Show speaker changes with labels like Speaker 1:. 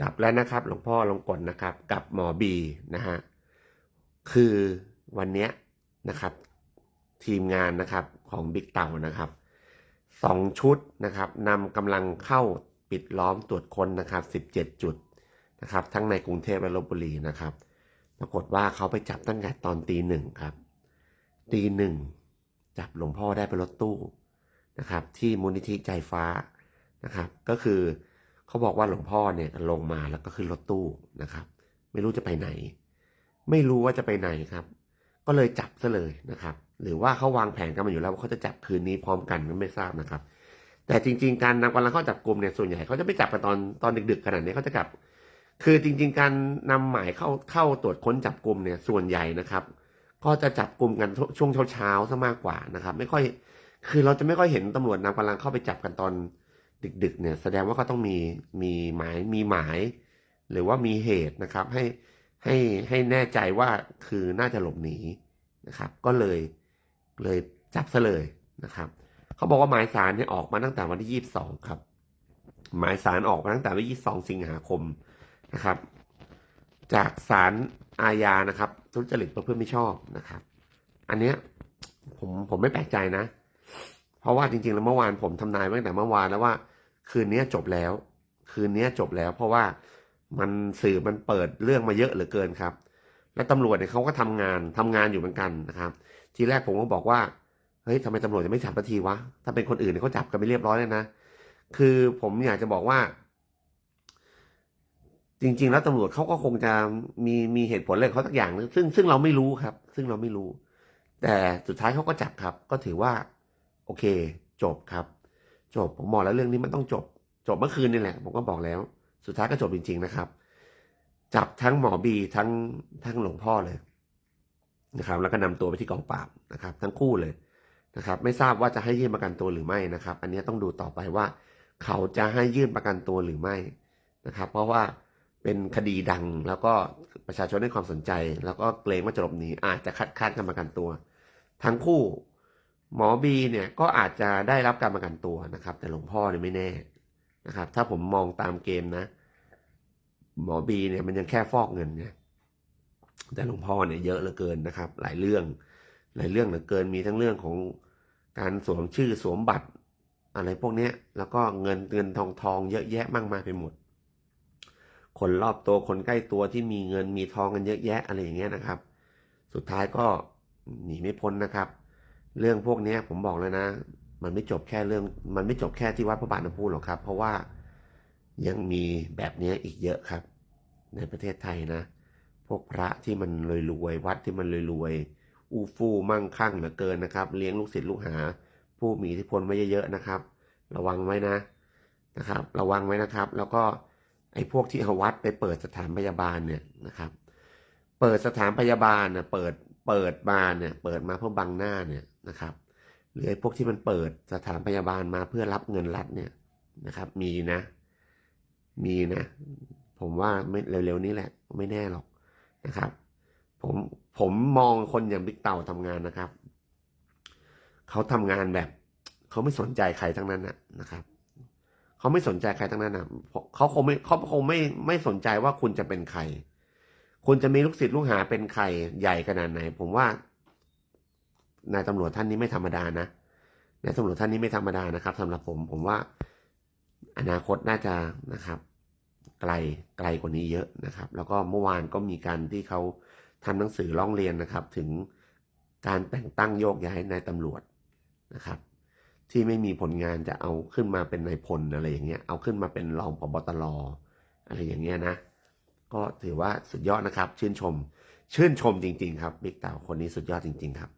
Speaker 1: จับแล้วนะครับ หลวงพ่อลงกลนะครับ กับหมอบีนะฮะคือวันเนี้ยนะครับ ทีมงานนะครับของบิ๊กเต่านะครับสองชุดนะครับนำกำลังเข้าปิดล้อมตรวจค้นนะครับสิบเจ็ดจุดนะครับ ทั้งในกรุงเทพและลบบุรีนะครับ ปรากฏว่าเขาไปจับตั้งแต่ตอนตีหนึ่งครับตีหนึ่งจับหลวงพ่อได้ไปรถตู้นะครับ ที่มูลนิธิใจฟ้านะครับ ก็คือ เขาบอกว่าหลวงพ่อเนี่ยลงมาแล้วก็ขึ้นรถตู้นะครับ ไม่รู้จะไปไหน ไม่รู้ว่าจะไปไหนครับ ก็เลยจับซะเลยนะครับ หรือว่าเขาวางแผนกันมาอยู่แล้วว่าเขาจะจับคืนนี้พร้อมกันก็ไม่ทราบนะครับ แต่จริง ๆ การนำกำลังเข้าจับกลุ่มเนี่ยส่วนใหญ่เขาจะไม่จับกันตอนตอนดึกๆขนาดนี้เขาจะจับ คือจริง ๆ การนำหมายเข้าเข้าตรวจค้นจับกลุ่มเนี่ยส่วนใหญ่นะครับ ก็จะจับกลุ่มกันช่วงเช้าๆซะมากกว่านะครับ ไม่ค่อยคือเราจะไม่ค่อยเห็นตำรวจนำกำลังเข้าไปจับกันตอน ดึกๆเนี่ยแสดงว่าก็ต้องมีมีหมายมีหมาย หรือว่ามีเหตุนะครับให้ให้ให้แน่ใจว่าคือน่าจะหลบหนีนะครับ ก็เลยเลยจับซะเลยนะครับเขาบอกว่าหมายสารเนี่ยออกมาตั้งแต่วันที่ยี่สิบสองครับ หมายสารออกมาตั้งแต่วันที่ยี่สิบสองสิงหาคมนะครับ จากศาลอาญานะครับทุจริตประพฤติมิชอบนะครับ อันเนี้ยผมผมไม่แปลกใจนะ เพราะว่าจริงๆแล้วเมื่อวานผมทำนายตั้งแต่เมื่อวานแล้วว่า คืนนี้จบแล้ว คืนนี้จบแล้ว เพราะว่ามันสื่อมันเปิดเรื่องมาเยอะเหลือเกินครับ และตำรวจเนี่ยเขาก็ทำงานทำงานอยู่เหมือนกันนะครับ ทีแรกผมก็บอกว่าเฮ้ยทำไมตำรวจจะไม่จับสักทีวะถ้าเป็นคนอื่นเนี่ยเขาจับกันไปเรียบร้อยเลยนะคือผมอยากจะบอกว่า จริง ๆ แล้วตำรวจเขาก็คงจะมีมีเหตุผลอะไรเขาสักอย่างนึงซึ่งซึ่งเราไม่รู้ครับ ซึ่งเราไม่รู้ แต่สุดท้ายเขาก็จับครับ ก็ถือว่า โอเค จบครับ จบผมบอกแล้วเรื่องนี้มันต้องจบ จบเมื่อคืนนี่แหละ ผมก็บอกแล้ว สุดท้ายก็จบจริง ๆนะครับ จับทั้งหมอบีทั้งทั้งหลวงพ่อเลยนะครับ แล้วก็นำตัวไปที่กองปราบนะครับ ทั้งคู่เลยนะครับ ไม่ทราบว่าจะให้ยื่นประกันตัวหรือไม่นะครับ อันนี้ต้องดูต่อไปว่า เขาจะให้ยื่นประกันตัวหรือไม่นะครับ เพราะว่าเป็นคดีดังแล้วก็ประชาชนให้ความสนใจ แล้วก็เกรงว่าจะหลบหนีอาจจะคัดค้านการประกันตัว ทั้งคู่ หมอบีเนี่ยก็อาจจะได้รับการประกันตัวนะครับ แต่หลวงพ่อเนี่ยไม่แน่นะครับ ถ้าผมมองตามเกมนะ หมอบีเนี่ยมันยังแค่ฟอกเงินเนี่ยแต่หลวงพ่อเนี่ยเยอะเหลือเกินนะครับ หลายเรื่อง หลายเรื่องเหลือเกินมีทั้งเรื่องของการสวมชื่อสวมบัตร อะไรพวกเนี้ยแล้วก็เงินเงินทองทองเยอะแยะมากมายไปหมด คนรอบตัวคนใกล้ตัวที่มีเงินมีทองกันเยอะแยะอะไรอย่างเงี้ยนะครับ สุดท้ายก็หนีไม่พ้นนะครับ เรื่องพวกนี้ผมบอกเลยนะ มันไม่จบแค่เรื่อง มันไม่จบแค่ที่วัดพระบาทน้ำพุหรอกครับ เพราะว่ายังมีแบบนี้อีกเยอะครับ ในประเทศไทยนะ พวกพระที่มันรวยๆวัดที่มันรวยๆอู้ฟู่มั่งคั่งเหลือเกินนะครับ เลี้ยงลูกศิษย์ลูกหา ผู้มีอิทธิพลไว้เยอะๆนะครับ ระวังไว้นะนะครับ ระวังไว้นะครับ แล้วก็ไอ้พวกที่เอาวัดไปเปิดสถานพยาบาลเนี่ยนะครับ เปิดสถานพยาบาลเนี่ยเปิด เปิดมาเนี่ยเปิดมาเพื่อบังหน้าเนี่ยนะครับหรือไอ้พวกที่มันเปิดสถานพยาบาลมาเพื่อรับเงินรัฐเนี่ยนะครับ มีนะ มีนะ ผมว่าไม่เร็วๆนี้แหละ ไม่แน่หรอกนะครับ ผมผมมองคนอย่างบิ๊กเต่าทำงานนะครับเขาทำงานแบบเขาไม่สนใจใครทั้งนั้นนะนะครับเขาไม่สนใจใครทั้งนั้นนะเขาคงไม่เขาคงไม่ไม่สนใจว่าคุณจะเป็นใคร คุณจะมีลูกศิษย์ลูกหาเป็นใครใหญ่ขนาดไหน ผมว่านายตำรวจท่านนี้ไม่ธรรมดานะนายตำรวจท่านนี้ไม่ธรรมดานะครับสำหรับผมผมว่าอนาคตน่าจะนะครับ ไกลไกลกว่านี้เยอะนะครับ แล้วก็เมื่อวานก็มีการที่เขาทำหนังสือร้องเรียนนะครับ ถึงการแต่งตั้งโยกย้ายนายตำรวจนะครับ ที่ไม่มีผลงานจะเอาขึ้นมาเป็นนายพลอะไรอย่างเงี้ยเอาขึ้นมาเป็นรองผบตรอะไรอย่างเงี้ยนะ ก็ถือว่าสุดยอดนะครับ ชื่นชม ชื่นชมจริง ๆ ครับบิ๊กเต่าคนนี้สุดยอดจริง ๆ ครับ